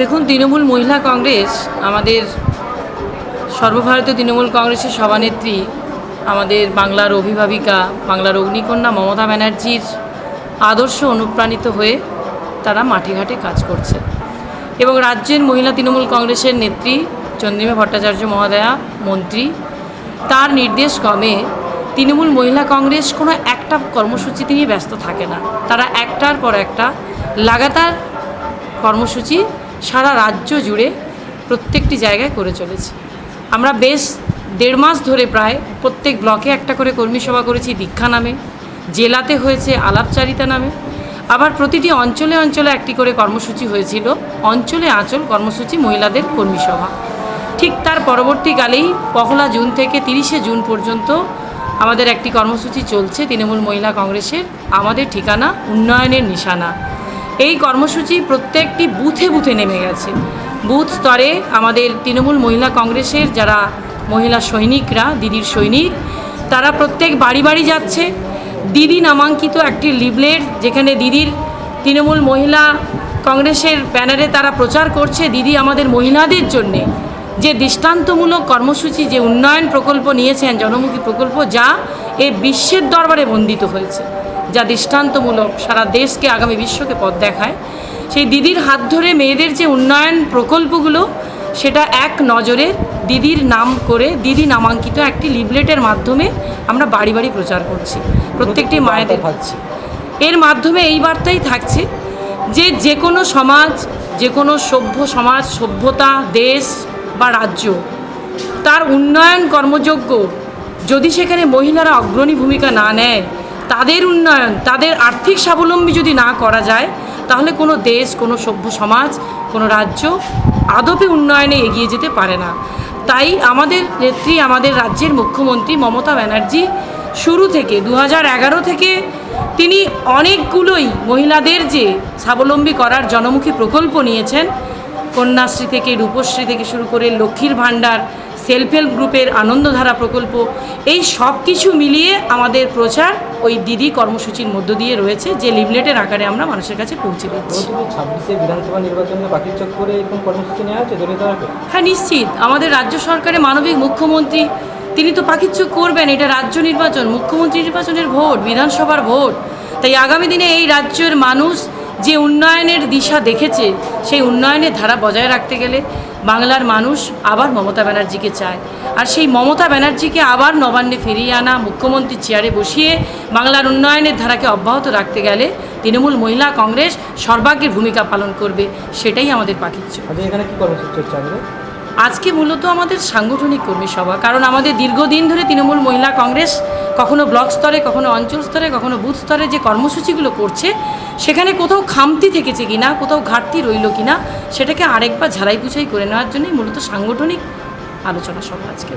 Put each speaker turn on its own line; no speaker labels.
দেখুন, তৃণমূল মহিলা কংগ্রেস, আমাদের সর্বভারতীয় তৃণমূল কংগ্রেসের সভানেত্রী, আমাদের বাংলার অভিভাবিকা, বাংলার অগ্নিকন্যা মমতা ব্যানার্জির আদর্শ অনুপ্রাণিত হয়ে তারা মাঠে ঘাটে কাজ করছে এবং রাজ্যের মহিলা তৃণমূল কংগ্রেসের নেত্রী, চন্দ্রিমা ভট্টাচার্য মহোদয়া, মন্ত্রী, তার নির্দেশ ক্রমে তৃণমূল মহিলা কংগ্রেস কোনো একটা কর্মসূচিতে নিয়ে ব্যস্ত থাকে না। তারা একটার পর একটা লাগাতার কর্মসূচি সারা রাজ্য জুড়ে প্রত্যেকটি জায়গায় করে চলেছে। আমরা বেশ দেড় মাস ধরে প্রায় প্রত্যেক ব্লকে একটা করে কর্মী সভা করেছি দীক্ষা নামে, জেলাতে হয়েছে আলাপচারিতা নামে। আবার প্রতিটি অঞ্চলে অঞ্চলে একটি করে কর্মসূচি হয়েছিল, অঞ্চলে আঁচল কর্মসূচি মহিলাদের কর্মী সভা। ঠিক তার পরবর্তীকালেই পহলা জুন থেকে তিরিশে জুন পর্যন্ত আমাদের একটি কর্মসূচি চলছে তৃণমূল মহিলা কংগ্রেসের, আমাদের ঠিকানা উন্নয়নের নিশানা। এই কর্মসূচি প্রত্যেকটি বুথে বুথে নেমে গেছে। বুথ স্তরে আমাদের তৃণমূল মহিলা কংগ্রেসের যারা মহিলা সৈনিকরা, দিদির সৈনিক, তারা প্রত্যেক বাড়ি বাড়ি যাচ্ছে। দিদি নামাঙ্কিত একটি লিবলেট যেখানে দিদির তৃণমূল মহিলা কংগ্রেসের ব্যানারে তারা প্রচার করছে, দিদি, আমাদের মহিলাদের জন্যে যে দৃষ্টান্তমূলক কর্মসূচি, যে উন্নয়ন প্রকল্প নিয়েছেন, জনমুখী প্রকল্প, যা এ বিশ্বের দরবারে বন্দিত হয়েছে। যা দৃষ্টান্তমূলক সারা দেশকে আগামী বিশ্বকে পথ দেখায়। সেই দিদির হাত ধরে মেয়েদের যে উন্নয়ন প্রকল্পগুলো সেটা এক নজরে দিদির নাম করে দিদি নামাঙ্কিত একটি লিবলেটের মাধ্যমে আমরা বাড়ি বাড়ি প্রচার করছি প্রত্যেকটি মায়েদের। এর মাধ্যমে এই বার্তাই থাকছে যে যে কোনো সমাজ যে কোনো সভ্য সমাজ সভ্যতা দেশ বা রাজ্য তার উন্নয়ন কর্মযোগ্য। যদি সেখানে মহিলারা অগ্রণী ভূমিকা না নেয় তাদের উন্নয়ন, তাদের আর্থিক স্বাবলম্বী যদি না করা যায়, তাহলে কোনো দেশ, কোনো সভ্য সমাজ, কোনো রাজ্য আদপে উন্নয়নে এগিয়ে যেতে পারে না। তাই আমাদের নেত্রী, আমাদের রাজ্যের মুখ্যমন্ত্রী মমতা ব্যানার্জি শুরু থেকে দু থেকে তিনি অনেকগুলোই মহিলাদের যে স্বাবলম্বী করার জনমুখী প্রকল্প নিয়েছেন, কন্যাশ্রী থেকে, রূপশ্রী থেকে শুরু করে লক্ষ্মীর ভাণ্ডার সেলফ হেল্প গ্রুপের আনন্দধারা প্রকল্প এই সব কিছু মিলিয়ে আমাদের প্রচার ওই দিদি কর্মসূচির মধ্য দিয়ে রয়েছে যে লিভলেটের আকারে আমরা মানুষের কাছে পৌঁছে দিচ্ছি।
ছাব্বিশে বিধানসভা নির্বাচনে বাকি চক করে কর্মসূচি নেওয়া হচ্ছে
হ্যাঁ নিশ্চিত। আমাদের রাজ্য সরকারের মানবিক মুখ্যমন্ত্রী তিনি তো পাকিচ্ছ করবেন এটা রাজ্য নির্বাচন মুখ্যমন্ত্রী নির্বাচনের ভোট বিধানসভার ভোট। তাই আগামী দিনে এই রাজ্যের মানুষ যে উন্নয়নের দিশা দেখেছে সেই উন্নয়নের ধারা বজায় রাখতে গেলে বাংলার মানুষ আবার মমতা ব্যানার্জিকে চায়। আর সেই মমতা ব্যানার্জিকে আবার নবান্নে ফিরিয়ে আনা মুখ্যমন্ত্রীর চেয়ারে বসিয়ে বাংলার উন্নয়নের ধারাকে অব্যাহত রাখতে গেলে তৃণমূল মহিলা কংগ্রেস সর্বাগ্রের ভূমিকা পালন করবে সেটাই আমাদের
এখানে কি হচ্ছে আমাদের?
আজকে মূলত আমাদের সাংগঠনিক কর্মী সভা কারণ আমাদের দীর্ঘদিন ধরে তৃণমূল মহিলা কংগ্রেস কখনো ব্লক স্তরে, কখনো অঞ্চল স্তরে, কখনো বুথ স্তরে যে কর্মসূচিগুলো করছে, সেখানে কোথাও খামতি থেকেছে কি না কোথাও ঘাটতি রইল কি না সেটাকে আরেকবার ঝালাই পুছাই করে নেওয়ার জন্যই মূলত সাংগঠনিক আলোচনা সভা আজকে।